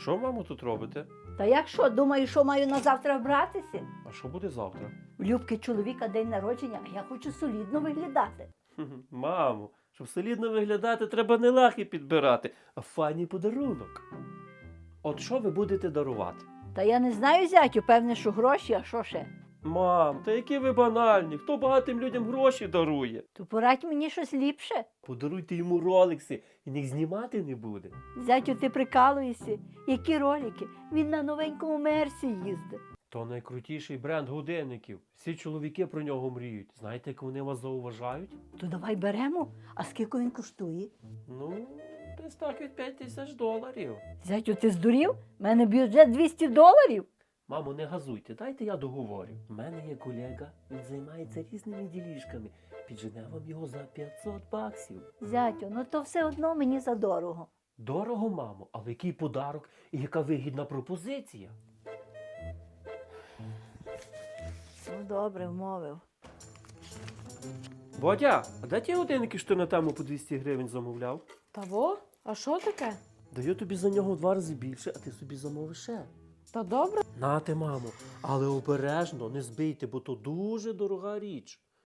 Що, мамо, тут робите? Та як що, думаю, що маю на завтра вбратися? А що буде завтра? У Любки чоловіка день народження, а я хочу солідно виглядати. Мамо, щоб солідно виглядати, треба не лахи підбирати, а файний подарунок. От що ви будете дарувати? Та я не знаю, зятю, певне, що гроші, а що ще? Мам, та які ви банальні, хто багатим людям гроші дарує? То порадь мені щось ліпше. Подаруйте йому роликси, і їх знімати не буде. Зятю, ти прикалуєшся. Які ролики? Він на новенькому мерсі їздить. То найкрутіший бренд годинників. Всі чоловіки про нього мріють. Знаєте, як вони вас зауважають? То давай беремо, а скільки він коштує? Ну, десь так від 5 тисяч доларів. Зятю, ти здурів? У мене бюджет 200 доларів. Мамо, не газуйте, дайте я договорю. У мене є колега, він займається різними ділішками. Піджене вам його за 500 баксів. Зятю, ну то все одно мені задорого. Дорого, мамо, але який подарок і яка вигідна пропозиція. Ну добре, вмовив. Бодя, а де ті годинники, що ти на тему по 200 гривень замовляв? Та во? А що таке? Даю тобі за нього в два рази більше, а ти собі замовиш ще. Та добре. Нате, мамо, але обережно не збийте, бо то дуже дорога річ.